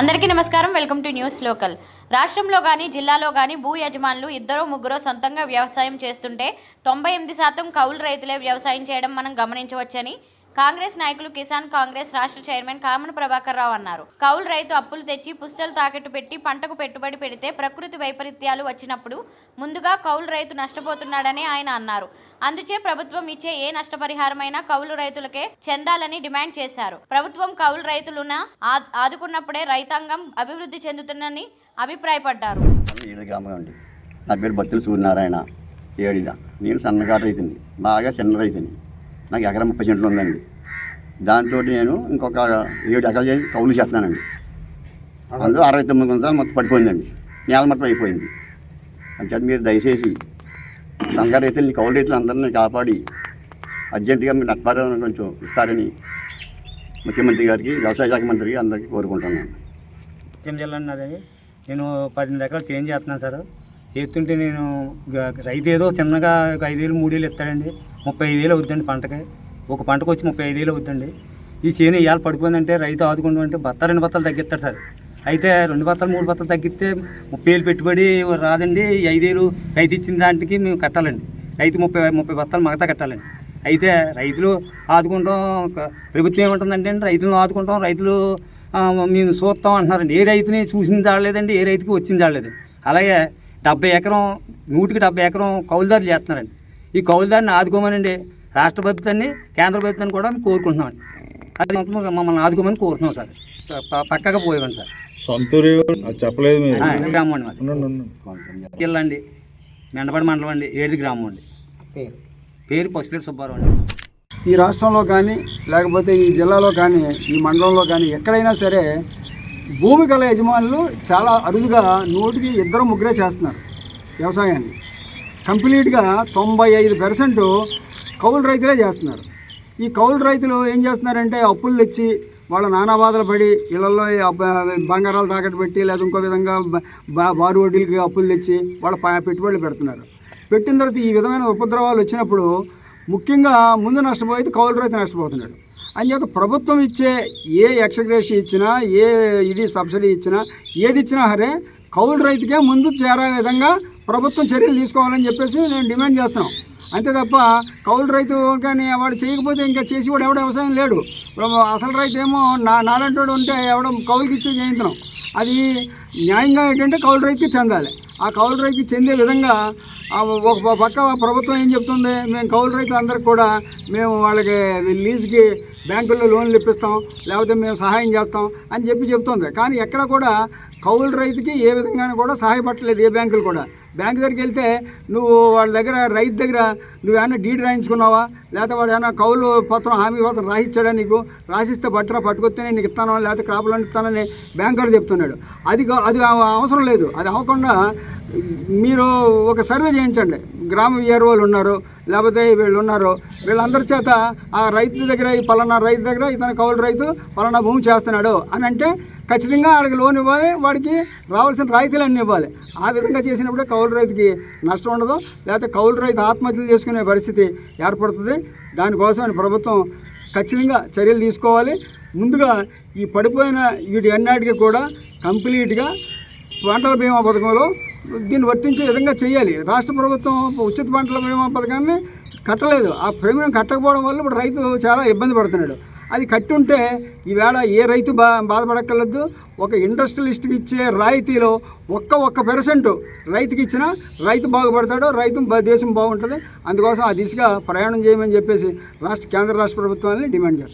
అందరికీ నమస్కారం. Welcome to News Local. రాష్ట్రంలో కానీ జిల్లాలో కానీ భూ యజమానులు ఇద్దరు ముగ్గురు సొంతంగా వ్యవసాయం చేస్తుంటే తొంభై ఎనిమిది శాతం కౌలు రైతులే వ్యవసాయం చేయడం మనం గమనించవచ్చని కాంగ్రెస్ నాయకులు కిసాన్ కాంగ్రెస్ రాష్ట్ర చైర్మన్ కామన ప్రభాకర్ రావు అన్నారు. కౌలు రైతు అప్పులు తెచ్చి పుస్తలు తాకట్టు పెట్టి పంటకు పెట్టుబడి పెడితే ప్రకృతి వైపరీత్యాలు వచ్చినప్పుడు ముందుగా కౌలు రైతు నష్టపోతున్నాడని ఆయన అన్నారు. అందుచే ప్రభుత్వం ఇచ్చే ఏ నష్టపరిహారమైనా కౌలు రైతులకే చెందాలని డిమాండ్ చేశారు. ప్రభుత్వం కౌలు రైతులను ఆదుకున్నప్పుడే రైతాంగం అభివృద్ధి చెందుతుందని అభిప్రాయపడ్డారు. నా పేరు బత్తుల సూర్యనారాయణ. ఏడిదా నేను సన్నకారు రైతుని. బాగా చిన్న రైతుని. నాకు ఎకరం ముప్పై సెంట్లు ఉందండి. దాంతో నేను ఇంకొక ఏడు ఎకరాలు చేసి కౌలు చేస్తున్నానండి. అందులో అరవై తొమ్మిది గుంటలు మొత్తం పడిపోయిందండి. నేల మొత్తం అయిపోయింది. అంచేత మీరు దయచేసి సంఘ రైతుల్ని కౌలు రైతులు అందరినీ కాపాడి అర్జెంటుగా మీరు నష్టపరిహారం కొంచెం ఇస్తారని ముఖ్యమంత్రి గారికి వ్యవసాయ శాఖ మంత్రికి అందరికీ కోరుకుంటున్నాను. పశ్చిమ జిల్లా అన్నది నేను పన్నెండు ఎకరాలు చేంజ్ చేస్తున్నాను సార్. చేస్తుంటే నేను రైతు ఏదో చిన్నగా ఒక మూడు మూడేళ్ళు ఇస్తాడండి. ముప్పై వేలు అవుద్దండి పంటకి. ఒక పంటకు వచ్చి ముప్పై ఐదు వేలు అవుద్దండి. ఈ చేను ఇవాళ పడిపోయిందంటే రైతు ఆదుకుంటూ అంటే బత్త రెండు బత్తాలు తగ్గిస్తాడు సార్. అయితే రెండు బత్తాలు మూడు బత్తాలు తగ్గిస్తే ముప్పై వేలు పెట్టుబడి రాదండి. ఐదు ఐదేళ్ళు రైతు ఇచ్చిన దానికి మేము కట్టాలండి. రైతు ముప్పై ముప్పై బత్తాలు మగతా కట్టాలండి. అయితే రైతులు ఆదుకుంటాం ప్రభుత్వం ఏమంటుందంటే రైతులను ఆదుకుంటాం రైతులు మేము చూస్తాం అంటున్నారండి. ఏ రైతుని చూసింది జాడలేదండి ఏ రైతుకి వచ్చింది జాడలేదండి అలాగే డెబ్బై ఎకరం నూటికి డెబ్బై ఎకరం కౌలుదారులు చేస్తున్నారండి. ఈ కౌలుదారిని ఆదుకోమనండి. రాష్ట్ర ప్రభుత్వాన్ని కేంద్ర ప్రభుత్వాన్ని కూడా మేము కోరుకుంటున్నామండి. అది మొత్తం మమ్మల్ని ఆదుకోమని కోరుతున్నాం సార్. పక్కగా పోయేవాడి సార్. సొంతూరు చెప్పలేదు గ్రామం అండి మెండపడి మండలం అండి. ఏడు గ్రామం అండి. పేరు పసులేరు సుబ్బారావు అండి. ఈ రాష్ట్రంలో కానీ లేకపోతే ఈ జిల్లాలో కానీ ఈ మండలంలో కానీ ఎక్కడైనా సరే భూమి గల యజమానులు చాలా అరుదుగా నూటికి ఇద్దరు ముగ్గురే చేస్తున్నారు. వ్యవసాయాన్ని. కంప్లీట్గా తొంభై ఐదు పర్సెంట్ కౌలు రైతులే చేస్తున్నారు. ఈ కౌలు రైతులు ఏం చేస్తున్నారంటే అప్పులు తెచ్చి వాళ్ళ నానా బాధలు పడి ఇళ్ళలో బంగారాలు తాకట్టు పెట్టి లేదా ఇంకో విధంగా బా- బారు వడ్డీలకి అప్పులు తెచ్చి వాళ్ళ పెట్టుబడులు పెడుతున్నారు. పెట్టిన తర్వాత ఈ విధమైన ఉపద్రవాలు వచ్చినప్పుడు ముఖ్యంగా ముందు నష్టపోయేది కౌలు రైతు నష్టపోతున్నాడు. అంచేత ప్రభుత్వం ఇచ్చే ఏ ఎక్స్గ్రేషి ఇచ్చినా ఏ ఇది సబ్సిడీ ఇచ్చినా ఏది ఇచ్చినా సరే కౌలు రైతుకే ముందు చేరే విధంగా ప్రభుత్వం చర్యలు తీసుకోవాలని చెప్పేసి నేను డిమాండ్ చేస్తున్నాం. అంతే తప్ప కౌలు రైతు కానీ వాడు చేయకపోతే ఇంకా చేసి కూడా ఎవడ వ్యవసాయం లేడు. అసలు రైతు ఏమో నా నాలంటి వాడు ఉంటే ఎవడం కౌలుకి ఇచ్చే చేయించడం అది న్యాయంగా ఏంటంటే కౌలు రైతుకి చెందాలి. ఆ కౌలు రైతుకి చెందే విధంగా ఒక పక్క ప్రభుత్వం ఏం చెప్తుంది? మేము కౌలు రైతులు అందరికి కూడా మేము వాళ్ళకి లీజుకి బ్యాంకుల్లో లోన్లు ఇప్పిస్తాం. లేకపోతే మేము సహాయం చేస్తాం అని చెప్పి చెప్తుంది. కానీ ఎక్కడ కూడా కౌలు రైతుకి ఏ విధంగానూ కూడా సహాయపడలేదు ఏ బ్యాంకులు కూడా. బ్యాంక్ దగ్గరికి వెళ్తే నువ్వు వాళ్ళ దగ్గర రైతు దగ్గర నువ్వేమైనా డీడ్ రాయించుకున్నావా? లేకపోతే వాడు ఏమైనా కౌలు పత్రం హామీ పత్రం రాసిచ్చాడా నీకు? రాసిస్తే బట్టరా పట్టుకొస్తేనే నీకు ఇస్తాను లేకపోతే క్రాప్ లోన్ ఇస్తానని బ్యాంకర్ చెప్తున్నాడు. అది అది అవసరం లేదు. అది అవ్వకుండా మీరు ఒక సర్వే చేయించండి. గ్రామ విఆర్ఓలు ఉన్నారు లేకపోతే వీళ్ళు ఉన్నారు. వీళ్ళందరి చేత ఆ రైతు దగ్గర ఈ పలానా రైతు దగ్గర ఇతను కౌలు రైతు పలానా భూమి చేస్తున్నాడు అని అంటే ఖచ్చితంగా వాడికి లోన్ ఇవ్వాలి వాడికి రావాల్సిన రాయితీలు అన్నీ ఇవ్వాలి. ఆ విధంగా చేసినప్పుడే కౌలు రైతుకి నష్టం ఉండదు లేకపోతే కౌలు రైతు ఆత్మహత్యలు చేసుకునే పరిస్థితి ఏర్పడుతుంది. దానికోసం ప్రభుత్వం ఖచ్చితంగా చర్యలు తీసుకోవాలి. ముందుగా ఈ పడిపోయిన వీటి అన్నిటికీ కూడా కంప్లీట్గా పంటల బీమా పథకంలో దీన్ని వర్తించే విధంగా చేయాలి. రాష్ట్ర ప్రభుత్వం ఉచిత పంటల బీమా పథకాన్ని కట్టలేదు. ఆ ప్రీమియం కట్టకపోవడం వల్ల ఇప్పుడు రైతు చాలా ఇబ్బంది పడుతున్నాడు. అది కట్టి ఉంటే ఈవేళ ఏ రైతు బా బాధపడక్కర్లేదు. ఒక ఇండస్ట్రియలిస్ట్కి ఇచ్చే రాయితీలో ఒక్క ఒక్క పెర్సెంట్ రైతుకి ఇచ్చినా రైతు బాగుపడతాడు రైతు దేశం బాగుంటుంది. అందుకోసం ఆ దిశగా ప్రయాణం చేయమని చెప్పేసి రాష్ట్ర కేంద్ర రాష్ట్ర ప్రభుత్వాన్ని డిమాండ్ చేస్తాం